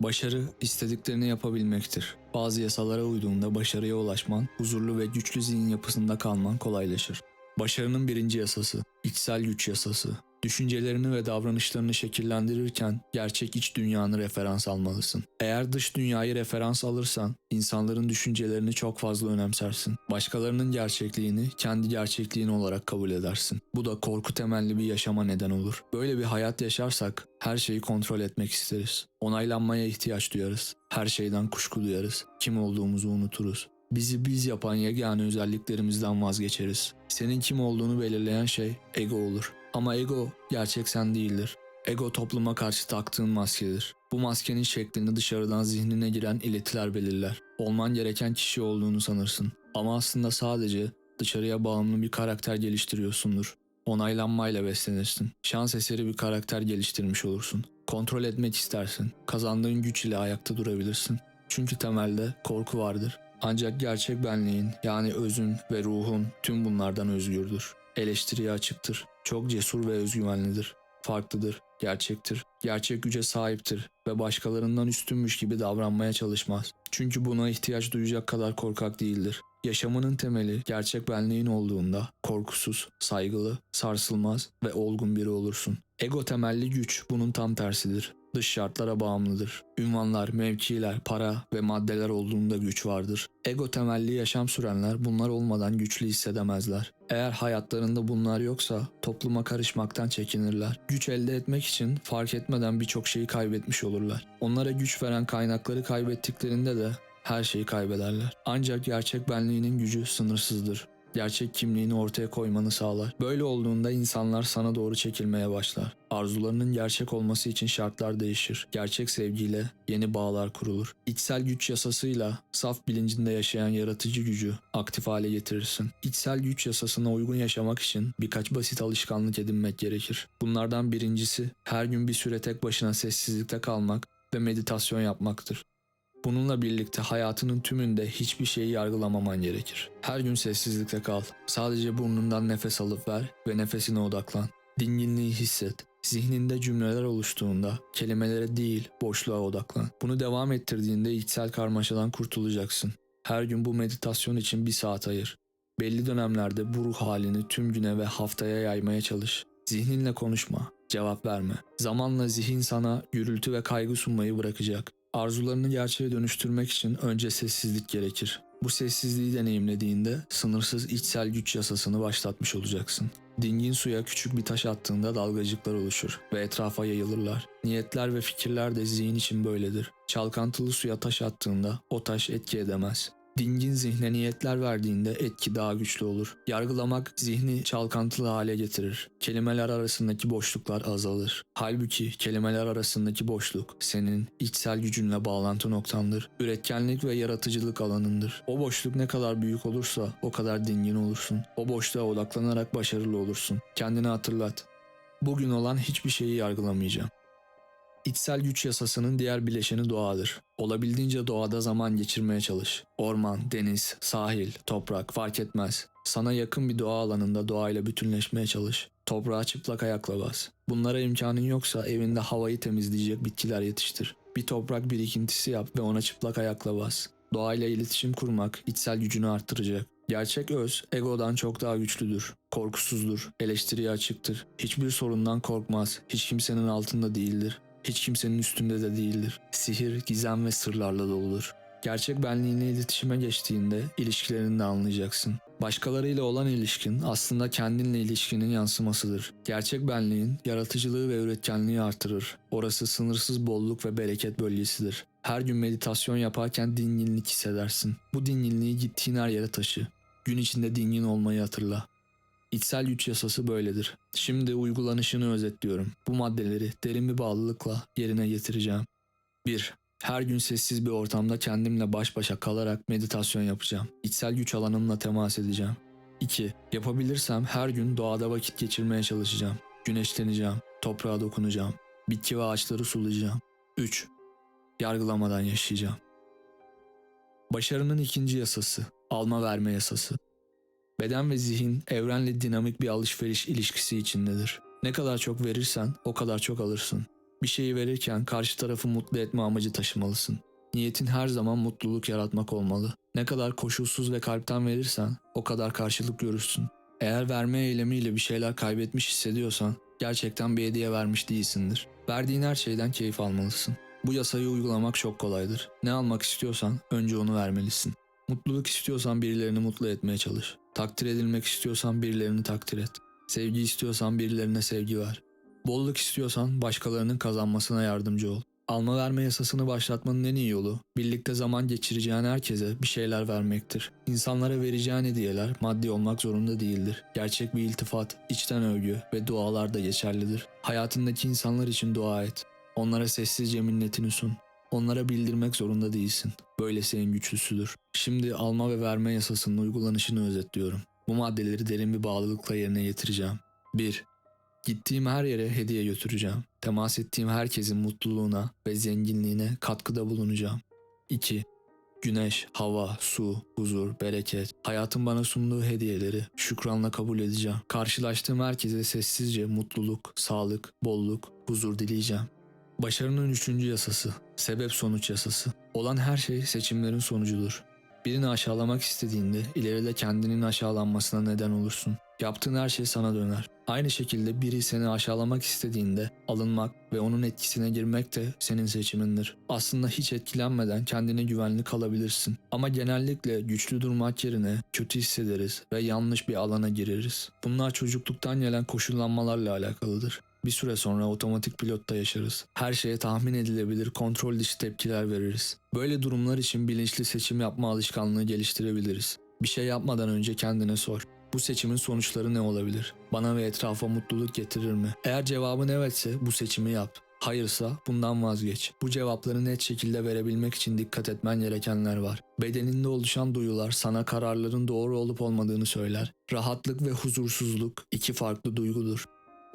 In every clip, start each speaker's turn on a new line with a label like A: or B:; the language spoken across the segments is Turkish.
A: Başarı istediklerini yapabilmektir. Bazı yasalara uyduğunda başarıya ulaşman, huzurlu ve güçlü zihin yapısında kalman kolaylaşır. Başarının birinci yasası, içsel güç yasası. Düşüncelerini ve davranışlarını şekillendirirken gerçek iç dünyanı referans almalısın. Eğer dış dünyayı referans alırsan insanların düşüncelerini çok fazla önemsersin. Başkalarının gerçekliğini kendi gerçekliğin olarak kabul edersin. Bu da korku temelli bir yaşama neden olur. Böyle bir hayat yaşarsak her şeyi kontrol etmek isteriz. Onaylanmaya ihtiyaç duyarız. Her şeyden kuşku duyarız. Kim olduğumuzu unuturuz. Bizi biz yapan yegane özelliklerimizden vazgeçeriz. Senin kim olduğunu belirleyen şey ego olur. Ama ego gerçek sen değildir. Ego topluma karşı taktığın maskedir. Bu maskenin şeklini dışarıdan zihnine giren iletiler belirler. Olman gereken kişi olduğunu sanırsın. Ama aslında sadece dışarıya bağımlı bir karakter geliştiriyorsundur. Onaylanmayla beslenirsin. Şans eseri bir karakter geliştirmiş olursun. Kontrol etmek istersin. Kazandığın güç ile ayakta durabilirsin. Çünkü temelde korku vardır. Ancak gerçek benliğin yani özün ve ruhun tüm bunlardan özgürdür. Eleştiriye açıktır. Çok cesur ve özgüvenlidir. Farklıdır, gerçektir. Gerçek güce sahiptir ve başkalarından üstünmüş gibi davranmaya çalışmaz. Çünkü buna ihtiyaç duyacak kadar korkak değildir. Yaşamının temeli gerçek benliğin olduğunda korkusuz, saygılı, sarsılmaz ve olgun biri olursun. Ego temelli güç bunun tam tersidir. Dış şartlara bağımlıdır. Ünvanlar, mevkiler, para ve maddeler olduğunda güç vardır. Ego temelli yaşam sürenler bunlar olmadan güçlü hissedemezler. Eğer hayatlarında bunlar yoksa topluma karışmaktan çekinirler. Güç elde etmek için fark etmeden birçok şeyi kaybetmiş olurlar. Onlara güç veren kaynakları kaybettiklerinde de her şeyi kaybederler. Ancak gerçek benliğinin gücü sınırsızdır. Gerçek kimliğini ortaya koymanı sağlar. Böyle olduğunda insanlar sana doğru çekilmeye başlar. Arzularının gerçek olması için şartlar değişir. Gerçek sevgiyle yeni bağlar kurulur. İçsel güç yasasıyla saf bilincinde yaşayan yaratıcı gücü aktif hale getirirsin. İçsel güç yasasına uygun yaşamak için birkaç basit alışkanlık edinmek gerekir. Bunlardan birincisi her gün bir süre tek başına sessizlikte kalmak ve meditasyon yapmaktır. Bununla birlikte hayatının tümünde hiçbir şeyi yargılamaman gerekir. Her gün sessizlikte kal. Sadece burnundan nefes alıp ver ve nefesine odaklan. Dinginliği hisset. Zihninde cümleler oluştuğunda kelimelere değil boşluğa odaklan. Bunu devam ettirdiğinde içsel karmaşadan kurtulacaksın. Her gün bu meditasyon için bir saat ayır. Belli dönemlerde bu ruh halini tüm güne ve haftaya yaymaya çalış. Zihninle konuşma, cevap verme. Zamanla zihin sana gürültü ve kaygı sunmayı bırakacak. Arzularını gerçeğe dönüştürmek için önce sessizlik gerekir. Bu sessizliği deneyimlediğinde sınırsız içsel güç yasasını başlatmış olacaksın. Dingin suya küçük bir taş attığında dalgacıklar oluşur ve etrafa yayılırlar. Niyetler ve fikirler de zihin için böyledir. Çalkantılı suya taş attığında o taş etki edemez. Dingin zihne niyetler verdiğinde etki daha güçlü olur. Yargılamak zihni çalkantılı hale getirir. Kelimeler arasındaki boşluklar azalır. Halbuki kelimeler arasındaki boşluk senin içsel gücünle bağlantı noktandır. Üretkenlik ve yaratıcılık alanındır. O boşluk ne kadar büyük olursa o kadar dingin olursun. O boşluğa odaklanarak başarılı olursun. Kendini hatırlat. Bugün olan hiçbir şeyi yargılamayacağım. İçsel güç yasasının diğer bileşeni doğadır. Olabildiğince doğada zaman geçirmeye çalış. Orman, deniz, sahil, toprak fark etmez. Sana yakın bir doğa alanında doğayla bütünleşmeye çalış. Toprağa çıplak ayakla bas. Bunlara imkanın yoksa evinde havayı temizleyecek bitkiler yetiştir. Bir toprak birikintisi yap ve ona çıplak ayakla bas. Doğayla iletişim kurmak içsel gücünü arttıracak. Gerçek öz egodan çok daha güçlüdür. Korkusuzdur, eleştiriye açıktır. Hiçbir sorundan korkmaz, hiç kimsenin altında değildir. Hiç kimsenin üstünde de değildir. Sihir, gizem ve sırlarla doludur. Gerçek benliğinle iletişime geçtiğinde ilişkilerini de anlayacaksın. Başkalarıyla olan ilişkin aslında kendinle ilişkinin yansımasıdır. Gerçek benliğin yaratıcılığı ve üretkenliği artırır. Orası sınırsız bolluk ve bereket bölgesidir. Her gün meditasyon yaparken dinginlik hissedersin. Bu dinginliği gittiğin her yere taşı. Gün içinde dingin olmayı hatırla. İçsel güç yasası böyledir. Şimdi uygulanışını özetliyorum. Bu maddeleri derin bir bağlılıkla yerine getireceğim. 1. Her gün sessiz bir ortamda kendimle baş başa kalarak meditasyon yapacağım. İçsel güç alanımla temas edeceğim. 2. Yapabilirsem her gün doğada vakit geçirmeye çalışacağım. Güneşleneceğim, toprağa dokunacağım, bitki ve ağaçları sulayacağım. 3. Yargılamadan yaşayacağım. Başarının ikinci yasası, alma verme yasası. Beden ve zihin evrenle dinamik bir alışveriş ilişkisi içindedir. Ne kadar çok verirsen o kadar çok alırsın. Bir şeyi verirken karşı tarafı mutlu etme amacı taşımalısın. Niyetin her zaman mutluluk yaratmak olmalı. Ne kadar koşulsuz ve kalpten verirsen o kadar karşılık görürsün. Eğer verme eylemiyle bir şeyler kaybetmiş hissediyorsan gerçekten bir hediye vermiş değilsindir. Verdiğin her şeyden keyif almalısın. Bu yasayı uygulamak çok kolaydır. Ne almak istiyorsan önce onu vermelisin. Mutluluk istiyorsan birilerini mutlu etmeye çalış. Takdir edilmek istiyorsan birilerini takdir et. Sevgi istiyorsan birilerine sevgi ver. Bolluk istiyorsan başkalarının kazanmasına yardımcı ol. Alma verme yasasını başlatmanın en iyi yolu birlikte zaman geçireceğin herkese bir şeyler vermektir. İnsanlara vereceğin hediyeler maddi olmak zorunda değildir. Gerçek bir iltifat, içten övgü ve dualar da geçerlidir. Hayatındaki insanlar için dua et. Onlara sessizce minnetini sun. Onlara bildirmek zorunda değilsin. Böylesi en güçlüsüdür. Şimdi alma ve verme yasasının uygulanışını özetliyorum. Bu maddeleri derin bir bağlılıkla yerine getireceğim. 1. Gittiğim her yere hediye götüreceğim. Temas ettiğim herkesin mutluluğuna ve zenginliğine katkıda bulunacağım. 2. Güneş, hava, su, huzur, bereket, hayatın bana sunduğu hediyeleri şükranla kabul edeceğim. Karşılaştığım herkese sessizce mutluluk, sağlık, bolluk, huzur dileyeceğim. Başarının üçüncü yasası, sebep sonuç yasası. Olan her şey seçimlerin sonucudur. Birini aşağılamak istediğinde ileride kendinin aşağılanmasına neden olursun. Yaptığın her şey sana döner. Aynı şekilde biri seni aşağılamak istediğinde alınmak ve onun etkisine girmek de senin seçimindir. Aslında hiç etkilenmeden kendine güvenli kalabilirsin. Ama genellikle güçlü durmak yerine kötü hissederiz ve yanlış bir alana gireriz. Bunlar çocukluktan gelen koşullanmalarla alakalıdır. Bir süre sonra otomatik pilotta yaşarız. Her şeye tahmin edilebilir, kontrol dışı tepkiler veririz. Böyle durumlar için bilinçli seçim yapma alışkanlığı geliştirebiliriz. Bir şey yapmadan önce kendine sor. Bu seçimin sonuçları ne olabilir? Bana ve etrafa mutluluk getirir mi? Eğer cevabın evetse bu seçimi yap. Hayırsa bundan vazgeç. Bu cevapları net şekilde verebilmek için dikkat etmen gerekenler var. Bedeninde oluşan duyular sana kararların doğru olup olmadığını söyler. Rahatlık ve huzursuzluk iki farklı duygudur.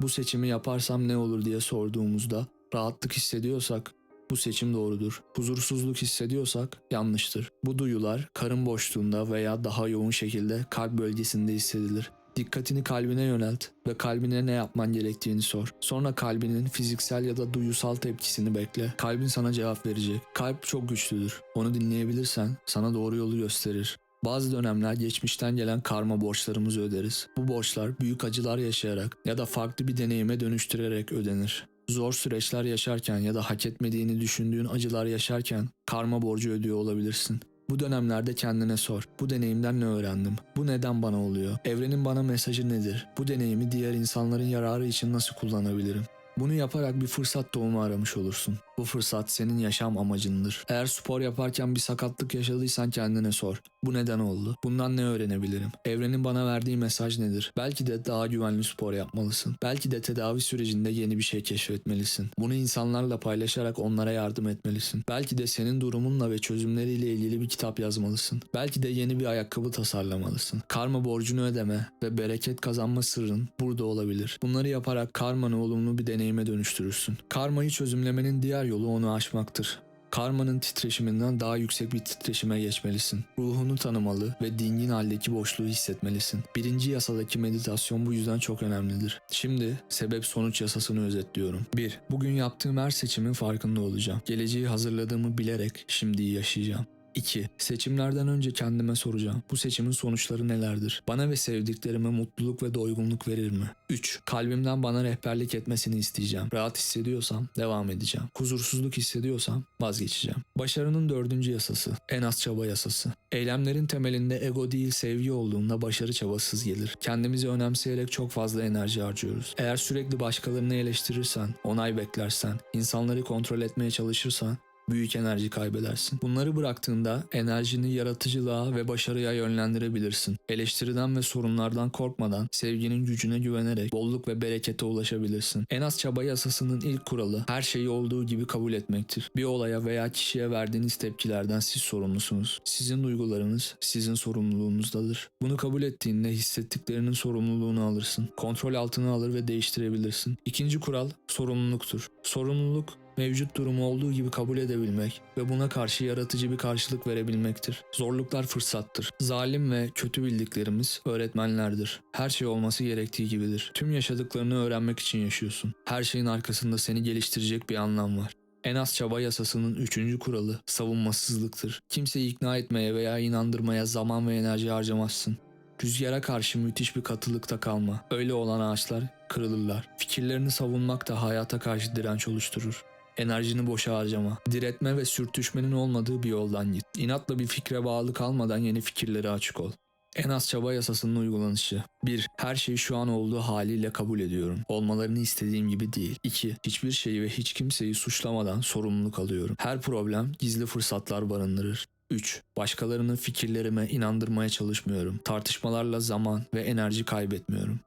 A: Bu seçimi yaparsam ne olur diye sorduğumuzda rahatlık hissediyorsak bu seçim doğrudur. Huzursuzluk hissediyorsak yanlıştır. Bu duyular karın boşluğunda veya daha yoğun şekilde kalp bölgesinde hissedilir. Dikkatini kalbine yönelt ve kalbine ne yapman gerektiğini sor. Sonra kalbinin fiziksel ya da duyusal tepkisini bekle. Kalbin sana cevap verecek. Kalp çok güçlüdür. Onu dinleyebilirsen sana doğru yolu gösterir. Bazı dönemler geçmişten gelen karma borçlarımızı öderiz. Bu borçlar büyük acılar yaşayarak ya da farklı bir deneyime dönüştürerek ödenir. Zor süreçler yaşarken ya da hak etmediğini düşündüğün acılar yaşarken karma borcu ödüyor olabilirsin. Bu dönemlerde kendine sor. Bu deneyimden ne öğrendim? Bu neden bana oluyor? Evrenin bana mesajı nedir? Bu deneyimi diğer insanların yararı için nasıl kullanabilirim? Bunu yaparak bir fırsat doğumu aramış olursun. Bu fırsat senin yaşam amacındır. Eğer spor yaparken bir sakatlık yaşadıysan kendine sor. Bu neden oldu? Bundan ne öğrenebilirim? Evrenin bana verdiği mesaj nedir? Belki de daha güvenli spor yapmalısın. Belki de tedavi sürecinde yeni bir şey keşfetmelisin. Bunu insanlarla paylaşarak onlara yardım etmelisin. Belki de senin durumunla ve çözümleriyle ilgili bir kitap yazmalısın. Belki de yeni bir ayakkabı tasarlamalısın. Karma borcunu ödeme ve bereket kazanma sırrın burada olabilir. Bunları yaparak karmanı olumlu bir deneyime dönüştürürsün. Karmayı çözümlemenin diğer yolu onu aşmaktır. Karmanın titreşiminden daha yüksek bir titreşime geçmelisin. Ruhunu tanımalı ve dingin haldeki boşluğu hissetmelisin. Birinci yasadaki meditasyon bu yüzden çok önemlidir. Şimdi sebep sonuç yasasını özetliyorum. 1. Bugün yaptığım her seçimin farkında olacağım. Geleceği hazırladığımı bilerek şimdiyi yaşayacağım. 2. Seçimlerden önce kendime soracağım. Bu seçimin sonuçları nelerdir? Bana ve sevdiklerime mutluluk ve doygunluk verir mi? 3. Kalbimden bana rehberlik etmesini isteyeceğim. Rahat hissediyorsam devam edeceğim. Huzursuzluk hissediyorsam vazgeçeceğim. Başarının dördüncü yasası. En az çaba yasası. Eylemlerin temelinde ego değil sevgi olduğunda başarı çabasız gelir. Kendimizi önemseyerek çok fazla enerji harcıyoruz. Eğer sürekli başkalarını eleştirirsen, onay beklersen, insanları kontrol etmeye çalışırsan büyük enerji kaybedersin. Bunları bıraktığında enerjini yaratıcılığa ve başarıya yönlendirebilirsin. Eleştiriden ve sorunlardan korkmadan sevginin gücüne güvenerek bolluk ve berekete ulaşabilirsin. En az çaba yasasının ilk kuralı her şeyi olduğu gibi kabul etmektir. Bir olaya veya kişiye verdiğiniz tepkilerden siz sorumlusunuz. Sizin duygularınız sizin sorumluluğunuzdadır. Bunu kabul ettiğinde hissettiklerinin sorumluluğunu alırsın. Kontrol altına alır ve değiştirebilirsin. İkinci kural sorumluluktur. Sorumluluk mevcut durumu olduğu gibi kabul edebilmek ve buna karşı yaratıcı bir karşılık verebilmektir. Zorluklar fırsattır. Zalim ve kötü bildiklerimiz öğretmenlerdir. Her şey olması gerektiği gibidir. Tüm yaşadıklarını öğrenmek için yaşıyorsun. Her şeyin arkasında seni geliştirecek bir anlam var. En az çaba yasasının üçüncü kuralı savunmasızlıktır. Kimseyi ikna etmeye veya inandırmaya zaman ve enerji harcamazsın. Rüzgara karşı müthiş bir katılıkta kalma. Öyle olan ağaçlar kırılırlar. Fikirlerini savunmak da hayata karşı direnç oluşturur. Enerjini boşa harcama. Diretme ve sürtüşmenin olmadığı bir yoldan git. İnatla bir fikre bağlı kalmadan yeni fikirlere açık ol. En az çaba yasasının uygulanışı. 1. Her şeyi şu an olduğu haliyle kabul ediyorum. Olmalarını istediğim gibi değil. 2. Hiçbir şeyi ve hiç kimseyi suçlamadan sorumluluk alıyorum. Her problem gizli fırsatlar barındırır. 3. Başkalarının fikirlerime inandırmaya çalışmıyorum. Tartışmalarla zaman ve enerji kaybetmiyorum.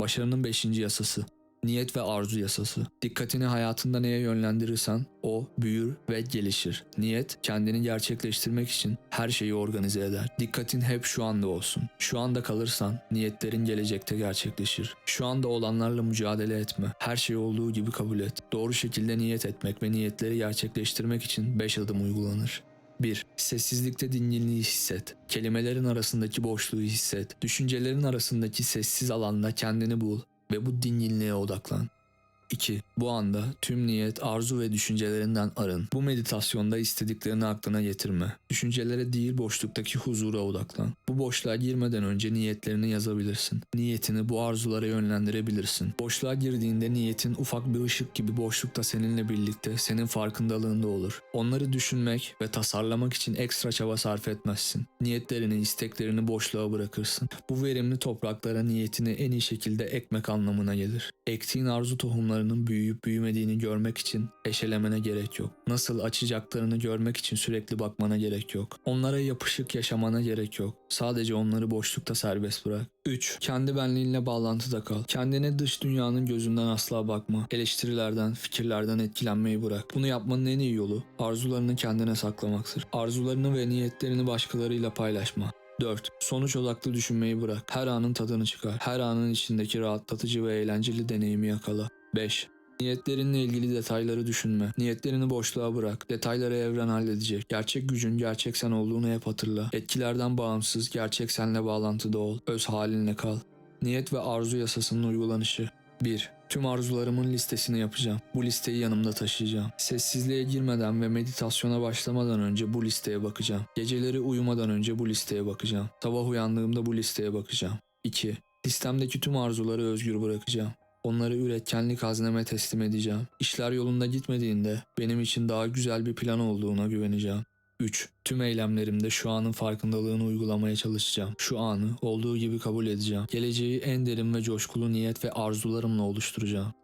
A: Başarının 5. yasası. Niyet ve arzu yasası. Dikkatini hayatında neye yönlendirirsen o büyür ve gelişir. Niyet kendini gerçekleştirmek için her şeyi organize eder. Dikkatin hep şu anda olsun. Şu anda kalırsan niyetlerin gelecekte gerçekleşir. Şu anda olanlarla mücadele etme. Her şey olduğu gibi kabul et. Doğru şekilde niyet etmek ve niyetleri gerçekleştirmek için 5 adım uygulanır. 1. Sessizlikte dinginliği hisset. Kelimelerin arasındaki boşluğu hisset. Düşüncelerin arasındaki sessiz alanda kendini bul ve bu dinginliğe odaklan. 2. Bu anda tüm niyet, arzu ve düşüncelerinden arın. Bu meditasyonda istediklerini aklına getirme. Düşüncelere değil boşluktaki huzura odaklan. Bu boşluğa girmeden önce niyetlerini yazabilirsin. Niyetini bu arzulara yönlendirebilirsin. Boşluğa girdiğinde niyetin ufak bir ışık gibi boşlukta seninle birlikte senin farkındalığında olur. Onları düşünmek ve tasarlamak için ekstra çaba sarf etmezsin. Niyetlerini, isteklerini boşluğa bırakırsın. Bu verimli topraklara niyetini en iyi şekilde ekmek anlamına gelir. Ektiğin arzu tohumlarının büyüyüp büyümediğini görmek için eşelemene gerek yok. Nasıl açacaklarını görmek için sürekli bakmana gerek yok. Onlara yapışık yaşamana gerek yok. Sadece onları boşlukta serbest bırak. 3. Kendi benliğinle bağlantıda kal. Kendine dış dünyanın gözünden asla bakma. Eleştirilerden, fikirlerden etkilenmeyi bırak. Bunu yapmanın en iyi yolu arzularını kendine saklamaktır. Arzularını ve niyetlerini başkalarıyla paylaşma. 4. Sonuç odaklı düşünmeyi bırak. Her anın tadını çıkar. Her anın içindeki rahatlatıcı ve eğlenceli deneyimi yakala. 5. Niyetlerinle ilgili detayları düşünme. Niyetlerini boşluğa bırak. Detayları evren halledecek. Gerçek gücün gerçek sen olduğunu hep hatırla. Etkilerden bağımsız, gerçek senle bağlantıda ol. Öz halinle kal. Niyet ve arzu yasasının uygulanışı. 1. Tüm arzularımın listesini yapacağım. Bu listeyi yanımda taşıyacağım. Sessizliğe girmeden ve meditasyona başlamadan önce bu listeye bakacağım. Geceleri uyumadan önce bu listeye bakacağım. Sabah uyandığımda bu listeye bakacağım. 2. Listemdeki tüm arzuları özgür bırakacağım. Onları üretkenlik hazneme teslim edeceğim. İşler yolunda gitmediğinde benim için daha güzel bir plan olduğuna güveneceğim. 3. Tüm eylemlerimde şu anın farkındalığını uygulamaya çalışacağım. Şu anı olduğu gibi kabul edeceğim. Geleceği en derin ve coşkulu niyet ve arzularımla oluşturacağım.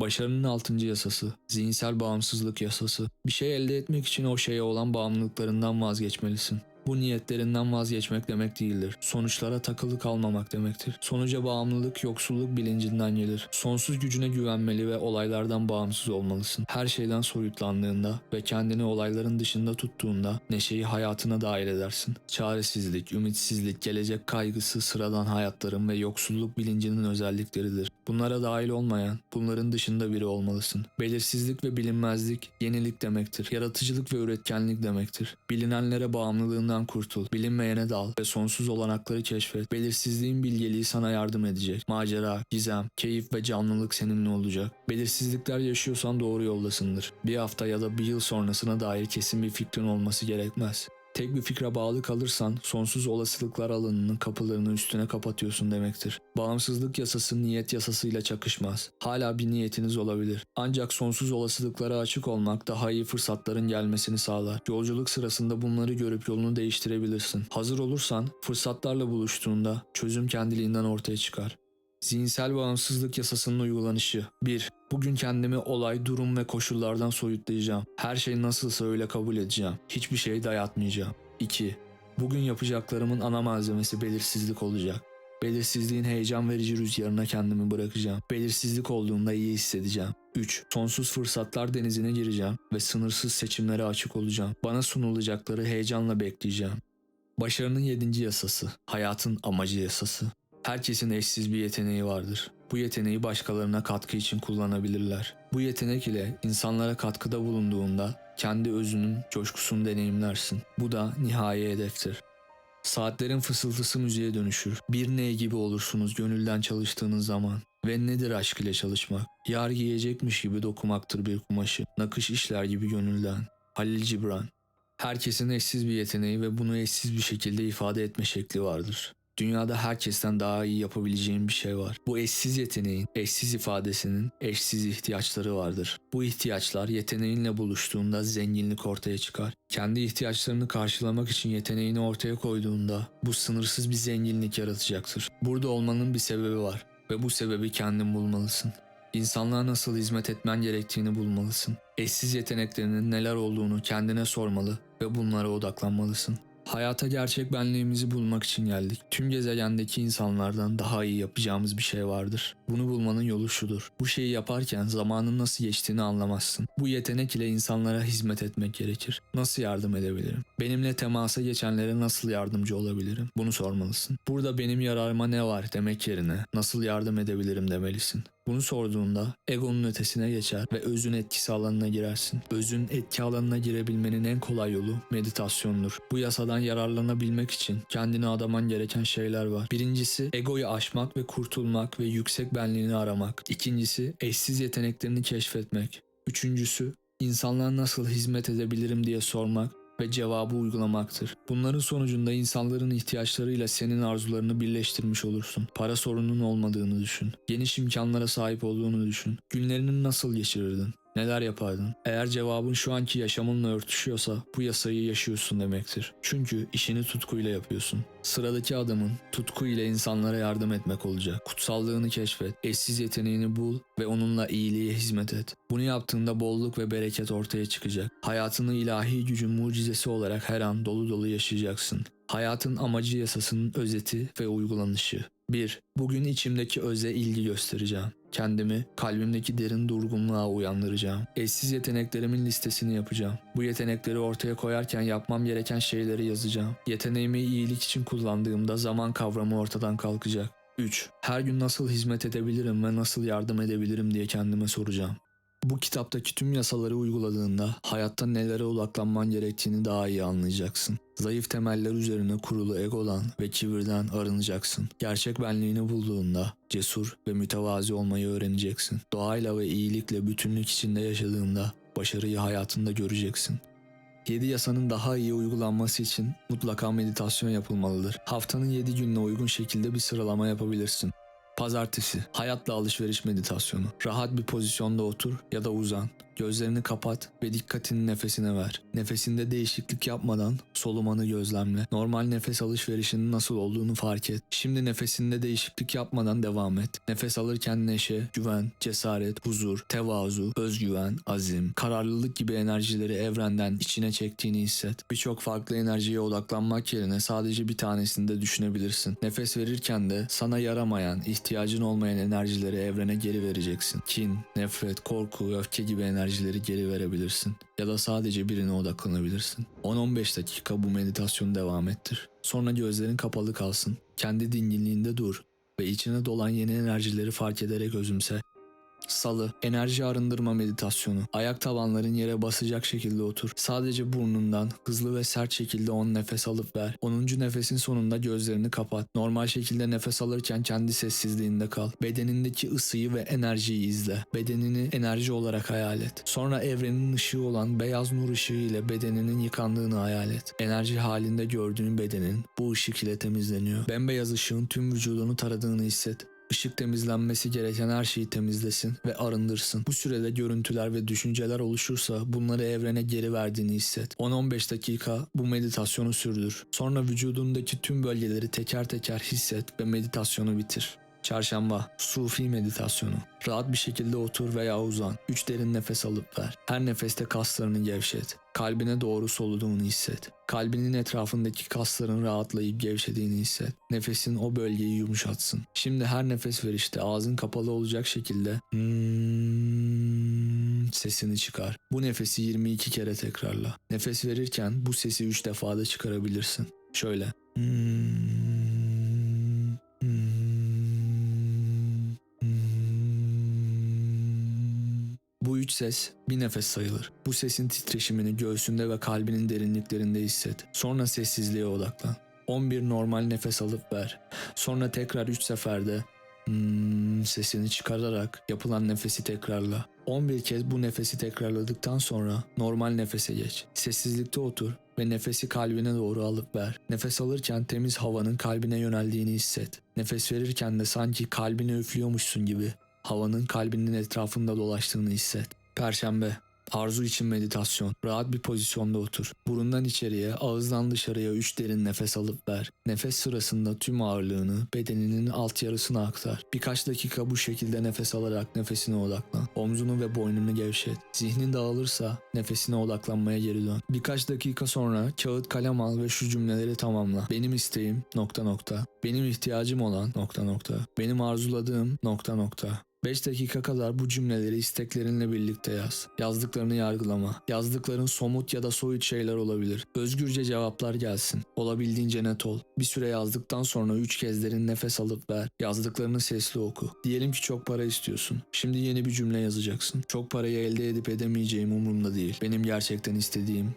A: Başarının 6. yasası, zihinsel bağımsızlık yasası. Bir şey elde etmek için o şeye olan bağımlılıklarından vazgeçmelisin. Bu niyetlerinden vazgeçmek demek değildir. Sonuçlara takılı kalmamak demektir. Sonuca bağımlılık yoksulluk bilincinden gelir. Sonsuz gücüne güvenmeli ve olaylardan bağımsız olmalısın. Her şeyden soyutlandığında ve kendini olayların dışında tuttuğunda neşeyi hayatına dahil edersin. Çaresizlik, ümitsizlik, gelecek kaygısı sıradan hayatların ve yoksulluk bilincinin özellikleridir. Bunlara dahil olmayan, bunların dışında biri olmalısın. Belirsizlik ve bilinmezlik yenilik demektir. Yaratıcılık ve üretkenlik demektir. Bilinenlere bağımlılığından kurtul. Bilinmeyene dal ve sonsuz olanakları keşfet. Belirsizliğin bilgeliği sana yardım edecek. Macera, gizem, keyif ve canlılık seninle olacak. Belirsizlikler yaşıyorsan doğru yoldasındır. Bir hafta ya da bir yıl sonrasına dair kesin bir fikrin olması gerekmez. Tek bir fikre bağlı kalırsan sonsuz olasılıklar alanının kapılarını üstüne kapatıyorsun demektir. Bağımsızlık yasası niyet yasasıyla çakışmaz. Hala bir niyetiniz olabilir. Ancak sonsuz olasılıklara açık olmak daha iyi fırsatların gelmesini sağlar. Yolculuk sırasında bunları görüp yolunu değiştirebilirsin. Hazır olursan fırsatlarla buluştuğunda çözüm kendiliğinden ortaya çıkar. Zihinsel bağımsızlık yasasının uygulanışı 1. Bugün kendimi olay, durum ve koşullardan soyutlayacağım. Her şey nasılsa öyle kabul edeceğim. Hiçbir şey dayatmayacağım. 2. Bugün yapacaklarımın ana malzemesi belirsizlik olacak. Belirsizliğin heyecan verici rüzgarına kendimi bırakacağım. Belirsizlik olduğunda iyi hissedeceğim. 3. Sonsuz fırsatlar denizine gireceğim ve sınırsız seçimlere açık olacağım. Bana sunulacakları heyecanla bekleyeceğim. Başarının 7. yasası, hayatın amacı yasası. Herkesin eşsiz bir yeteneği vardır. Bu yeteneği başkalarına katkı için kullanabilirler. Bu yetenek ile insanlara katkıda bulunduğunda kendi özünün coşkusunu deneyimlersin. Bu da nihai hedeftir. Saatlerin fısıltısı müziğe dönüşür. Bir ney gibi olursunuz gönülden çalıştığınız zaman. Ve nedir aşk ile çalışmak? Yar giyecekmiş gibi dokumaktır bir kumaşı. Nakış işler gibi gönülden. Halil Cibran Herkesin eşsiz bir yeteneği ve bunu eşsiz bir şekilde ifade etme şekli vardır. Dünyada herkesten daha iyi yapabileceğin bir şey var. Bu eşsiz yeteneğin, eşsiz ifadesinin eşsiz ihtiyaçları vardır. Bu ihtiyaçlar yeteneğinle buluştuğunda zenginlik ortaya çıkar. Kendi ihtiyaçlarını karşılamak için yeteneğini ortaya koyduğunda bu sınırsız bir zenginlik yaratacaktır. Burada olmanın bir sebebi var ve bu sebebi kendin bulmalısın. İnsanlığa nasıl hizmet etmen gerektiğini bulmalısın. Eşsiz yeteneklerinin neler olduğunu kendine sormalı ve bunlara odaklanmalısın. Hayata gerçek benliğimizi bulmak için geldik. Tüm gezegendeki insanlardan daha iyi yapacağımız bir şey vardır. Bunu bulmanın yolu şudur. Bu şeyi yaparken zamanın nasıl geçtiğini anlamazsın. Bu yetenek ile insanlara hizmet etmek gerekir. Nasıl yardım edebilirim? Benimle temasa geçenlere nasıl yardımcı olabilirim? Bunu sormalısın. Burada benim yararıma ne var demek yerine nasıl yardım edebilirim demelisin. Bunu sorduğunda egonun ötesine geçer ve özün etkisi alanına girersin. Özün etki alanına girebilmenin en kolay yolu meditasyondur. Bu yasadan yararlanabilmek için kendine adaman gereken şeyler var. Birincisi egoyu aşmak ve kurtulmak ve yüksek benliğini aramak. İkincisi eşsiz yeteneklerini keşfetmek. Üçüncüsü insanlara nasıl hizmet edebilirim diye sormak ve cevabı uygulamaktır. Bunların sonucunda insanların ihtiyaçlarıyla senin arzularını birleştirmiş olursun. Para sorunun olmadığını düşün. Geniş imkanlara sahip olduğunu düşün. Günlerini nasıl geçirirdin? Neler yapardın? Eğer cevabın şu anki yaşamınla örtüşüyorsa bu yasayı yaşıyorsun demektir. Çünkü işini tutkuyla yapıyorsun. Sıradaki adımın tutku ile insanlara yardım etmek olacak. Kutsallığını keşfet, eşsiz yeteneğini bul ve onunla iyiliğe hizmet et. Bunu yaptığında bolluk ve bereket ortaya çıkacak. Hayatını ilahi gücün mucizesi olarak her an dolu dolu yaşayacaksın. Hayatın amacı yasasının özeti ve uygulanışı. 1. Bugün içimdeki öze ilgi göstereceğim. Kendimi kalbimdeki derin durgunluğa uyandıracağım. Eşsiz yeteneklerimin listesini yapacağım. Bu yetenekleri ortaya koyarken yapmam gereken şeyleri yazacağım. Yeteneğimi iyilik için kullandığımda zaman kavramı ortadan kalkacak. 3. Her gün nasıl hizmet edebilirim ve nasıl yardım edebilirim diye kendime soracağım. Bu kitaptaki tüm yasaları uyguladığında hayatta nelere odaklanman gerektiğini daha iyi anlayacaksın. Zayıf temeller üzerine kurulu egodan ve kibirden arınacaksın. Gerçek benliğini bulduğunda cesur ve mütevazi olmayı öğreneceksin. Doğayla ve iyilikle bütünlük içinde yaşadığında başarıyı hayatında göreceksin. 7 yasanın daha iyi uygulanması için mutlaka meditasyon yapılmalıdır. Haftanın 7 gününe uygun şekilde bir sıralama yapabilirsin. Pazartesi, hayatla alışveriş meditasyonu. Rahat bir pozisyonda otur ya da uzan. Gözlerini kapat ve dikkatini nefesine ver. Nefesinde değişiklik yapmadan solumanı gözlemle. Normal nefes alışverişinin nasıl olduğunu fark et. Şimdi nefesinde değişiklik yapmadan devam et. Nefes alırken neşe, güven, cesaret, huzur, tevazu, özgüven, azim, kararlılık gibi enerjileri evrenden içine çektiğini hisset. Birçok farklı enerjiye odaklanmak yerine sadece bir tanesini de düşünebilirsin. Nefes verirken de sana yaramayan, ihtiyacın olmayan enerjileri evrene geri vereceksin. Kin, nefret, korku, öfke gibi enerjileri geri verebilirsin. Ya da sadece birine odaklanabilirsin. 10-15 dakika bu meditasyonu devam ettir. Sonra gözlerin kapalı kalsın. Kendi dinginliğinde dur ve içine dolan yeni enerjileri fark ederek özümse. Salı, enerji arındırma meditasyonu. Ayak tabanların yere basacak şekilde otur. Sadece burnundan hızlı ve sert şekilde 10 nefes alıp ver. 10. nefesin sonunda gözlerini kapat. Normal şekilde nefes alırken kendi sessizliğinde kal. Bedenindeki ısıyı ve enerjiyi izle. Bedenini enerji olarak hayal et. Sonra evrenin ışığı olan beyaz nur ışığı ile bedeninin yıkandığını hayal et. Enerji halinde gördüğün bedenin bu ışık ile temizleniyor. Bembeyaz ışığın tüm vücudunu taradığını hisset. Işık temizlenmesi gereken her şeyi temizlesin ve arındırsın. Bu sürede görüntüler ve düşünceler oluşursa bunları evrene geri verdiğini hisset. 10-15 dakika bu meditasyonu sürdür. Sonra vücudundaki tüm bölgeleri teker teker hisset ve meditasyonu bitir. Çarşamba, Sufi meditasyonu. Rahat bir şekilde otur veya uzan. 3 derin nefes alıp ver. Her nefeste kaslarını gevşet. Kalbine doğru soluduğunu hisset. Kalbinin etrafındaki kasların rahatlayıp gevşediğini hisset. Nefesin o bölgeyi yumuşatsın. Şimdi her nefes verişte ağzın kapalı olacak şekilde hmm sesini çıkar. Bu nefesi 22 kere tekrarla. Nefes verirken bu sesi 3 defa da çıkarabilirsin. Şöyle. Hmm. Üç ses bir nefes sayılır. Bu sesin titreşimini göğsünde ve kalbinin derinliklerinde hisset. Sonra sessizliğe odaklan. 11 normal nefes alıp ver. Sonra tekrar 3 seferde hmm sesini çıkararak yapılan nefesi tekrarla. 11 kez bu nefesi tekrarladıktan sonra normal nefese geç. Sessizlikte otur ve nefesi kalbine doğru alıp ver. Nefes alırken temiz havanın kalbine yöneldiğini hisset. Nefes verirken de sanki kalbine üflüyormuşsun gibi havanın kalbinin etrafında dolaştığını hisset. Perşembe Arzu için meditasyon. Rahat bir pozisyonda otur. Burundan içeriye, ağızdan dışarıya 3 derin nefes alıp ver. Nefes sırasında tüm ağırlığını bedeninin alt yarısına aktar. Birkaç dakika bu şekilde nefes alarak nefesine odaklan. Omzunu ve boynunu gevşet. Zihnin dağılırsa nefesine odaklanmaya geri dön. Birkaç dakika sonra kağıt kalem al ve şu cümleleri tamamla. Benim isteğim nokta nokta. Benim ihtiyacım olan nokta nokta. Benim arzuladığım nokta nokta. 5 dakika kadar bu cümleleri isteklerinle birlikte yaz. Yazdıklarını yargılama. Yazdıkların somut ya da soyut şeyler olabilir. Özgürce cevaplar gelsin. Olabildiğince net ol. Bir süre yazdıktan sonra 3 kez derin nefes alıp ver. Yazdıklarını sesli oku. Diyelim ki çok para istiyorsun. Şimdi yeni bir cümle yazacaksın. Çok parayı elde edip edemeyeceğim umurumda değil. Benim gerçekten istediğim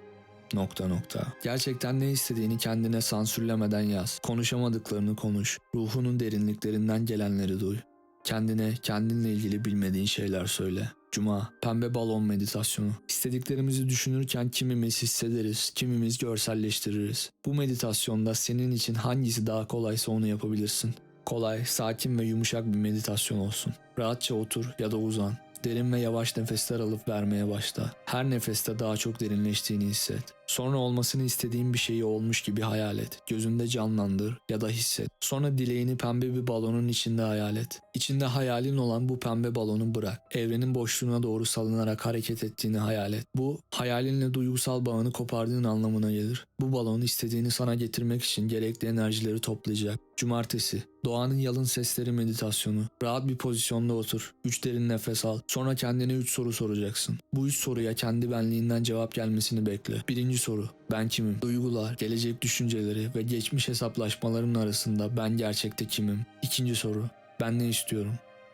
A: nokta nokta. Gerçekten ne istediğini kendine sansürlemeden yaz. Konuşamadıklarını konuş. Ruhunun derinliklerinden gelenleri duy. Kendine, kendinle ilgili bilmediğin şeyler söyle. Cuma, pembe balon meditasyonu. İstediklerimizi düşünürken kimimiz hissederiz, kimimiz görselleştiririz. Bu meditasyonda senin için hangisi daha kolaysa onu yapabilirsin. Kolay, sakin ve yumuşak bir meditasyon olsun. Rahatça otur ya da uzan. Derin ve yavaş nefesler alıp vermeye başla. Her nefeste daha çok derinleştiğini hisset. Sonra olmasını istediğin bir şeyi olmuş gibi hayal et. Gözünde canlandır ya da hisset. Sonra dileğini pembe bir balonun içinde hayal et. İçinde hayalin olan bu pembe balonu bırak. Evrenin boşluğuna doğru salınarak hareket ettiğini hayal et. Bu hayalinle duygusal bağını kopardığın anlamına gelir. Bu balon istediğini sana getirmek için gerekli enerjileri toplayacak. Cumartesi, doğanın yalın sesleri meditasyonu. Rahat bir pozisyonda otur. 3 derin nefes al. Sonra kendine 3 soru soracaksın. Bu 3 soruya kendi benliğinden cevap gelmesini bekle. Birinci soru. Ben kimim? Duygular, gelecek düşünceleri ve geçmiş hesaplaşmaların arasında ben gerçekte kimim? İkinci soru. Ben ne istiyorum?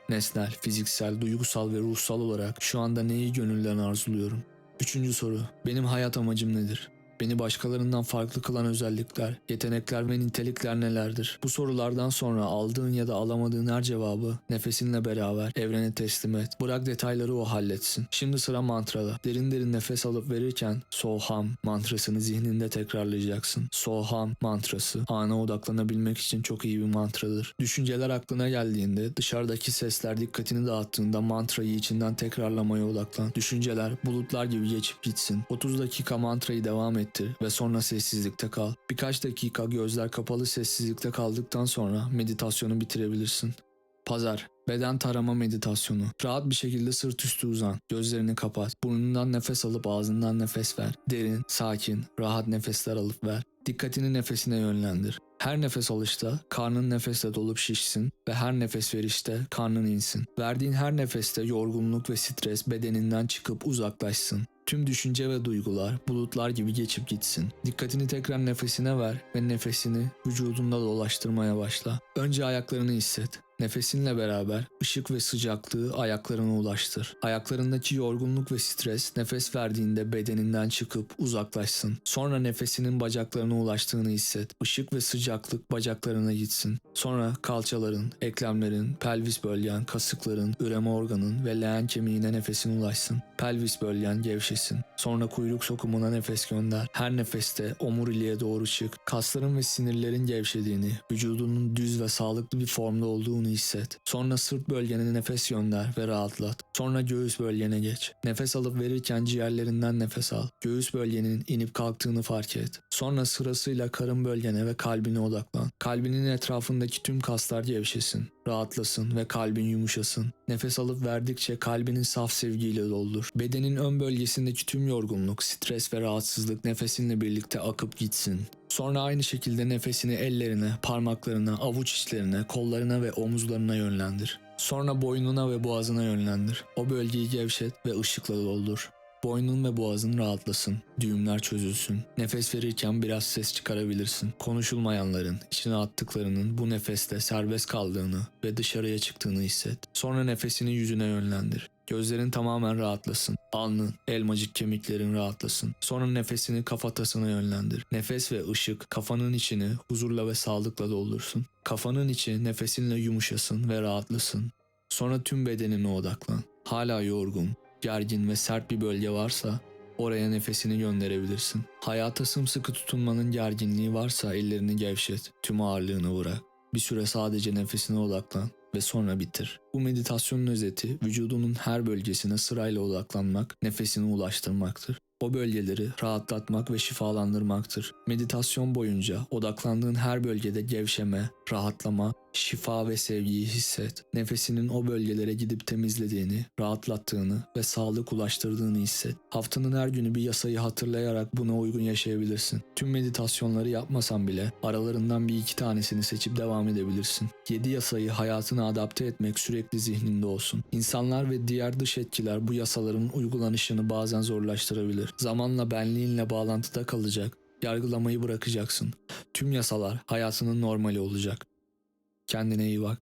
A: Nesnel, fiziksel, duygusal ve ruhsal olarak şu anda neyi gönülden arzuluyorum? Üçüncü soru. Benim hayat amacım nedir? Beni başkalarından farklı kılan özellikler, yetenekler ve nitelikler nelerdir? Bu sorulardan sonra aldığın ya da alamadığın her cevabı nefesinle beraber evrene teslim et. Bırak detayları o halletsin. Şimdi sıra mantrada. Derin derin nefes alıp verirken Soham mantrasını zihninde tekrarlayacaksın. Soham mantrası ana odaklanabilmek için çok iyi bir mantradır. Düşünceler aklına geldiğinde dışarıdaki sesler dikkatini dağıttığında mantrayı içinden tekrarlamaya odaklan. Düşünceler bulutlar gibi geçip gitsin. 30 dakika mantrayı devam ettir ve sonra sessizlikte kal. Birkaç dakika gözler kapalı sessizlikte kaldıktan sonra meditasyonu bitirebilirsin. Pazar Beden tarama meditasyonu. Rahat bir şekilde sırt üstü uzan. Gözlerini kapat. Burnundan nefes alıp ağzından nefes ver. Derin, sakin, rahat nefesler alıp ver. Dikkatini nefesine yönlendir. Her nefes alışta karnın nefesle dolup şişsin ve her nefes verişte karnın insin. Verdiğin her nefeste yorgunluk ve stres bedeninden çıkıp uzaklaşsın. Tüm düşünce ve duygular bulutlar gibi geçip gitsin. Dikkatini tekrar nefesine ver ve nefesini vücudunda dolaştırmaya başla. Önce ayaklarını hisset. Nefesinle beraber ışık ve sıcaklığı ayaklarına ulaştır. Ayaklarındaki yorgunluk ve stres nefes verdiğinde bedeninden çıkıp uzaklaşsın. Sonra nefesinin bacaklarına ulaştığını hisset. Işık ve sıcaklık bacaklarına gitsin. Sonra kalçaların, eklemlerin, pelvis bölgen, kasıkların, üreme organın ve leğen kemiğine nefesin ulaşsın. Pelvis bölgen gevşesin. Sonra kuyruk sokumuna nefes gönder. Her nefeste omuriliğe doğru çık. Kasların ve sinirlerin gevşediğini, vücudunun düz ve sağlıklı bir formda olduğunu hisset. Sonra sırt bölgene nefes gönder ve rahatlat. Sonra göğüs bölgene geç. Nefes alıp verirken ciğerlerinden nefes al. Göğüs bölgenin inip kalktığını fark et. Sonra sırasıyla karın bölgene ve kalbine odaklan. Kalbinin etrafındaki tüm kaslar gevşesin, rahatlasın ve kalbin yumuşasın. Nefes alıp verdikçe kalbinin saf sevgiyle doldur. Bedenin ön bölgesindeki tüm yorgunluk, stres ve rahatsızlık nefesinle birlikte akıp gitsin. Sonra aynı şekilde nefesini ellerine, parmaklarına, avuç içlerine, kollarına ve omuzlarına yönlendir. Sonra boynuna ve boğazına yönlendir. O bölgeyi gevşet ve ışıkla doldur. Boynun ve boğazın rahatlasın, düğümler çözülsün. Nefes verirken biraz ses çıkarabilirsin. Konuşulmayanların, içine attıklarının bu nefeste serbest kaldığını ve dışarıya çıktığını hisset. Sonra nefesini yüzüne yönlendir. Gözlerin tamamen rahatlasın. Alnın, elmacık kemiklerin rahatlasın. Sonra nefesini kafatasına yönlendir. Nefes ve ışık kafanın içini huzurla ve sağlıkla doldursun. Kafanın içi nefesinle yumuşasın ve rahatlasın. Sonra tüm bedenine odaklan. Hala yorgun, gergin ve sert bir bölge varsa oraya nefesini gönderebilirsin. Hayata sımsıkı tutunmanın gerginliği varsa ellerini gevşet, tüm ağırlığını bırak. Bir süre sadece nefesine odaklan ve sonra bitir. Bu meditasyonun özeti vücudunun her bölgesine sırayla odaklanmak, nefesini ulaştırmaktır. O bölgeleri rahatlatmak ve şifalandırmaktır. Meditasyon boyunca odaklandığın her bölgede gevşeme, rahatlama, şifa ve sevgiyi hisset. Nefesinin o bölgelere gidip temizlediğini, rahatlattığını ve sağlık ulaştırdığını hisset. Haftanın her günü bir yasayı hatırlayarak buna uygun yaşayabilirsin. Tüm meditasyonları yapmasan bile aralarından bir iki tanesini seçip devam edebilirsin. 7 yasayı hayatına adapte etmek sürekli zihninde olsun. İnsanlar ve diğer dış etkiler bu yasaların uygulanışını bazen zorlaştırabilir. Zamanla benliğinle bağlantıda kalacak. Yargılamayı bırakacaksın. Tüm yasalar hayatının normali olacak. Kendine iyi bak.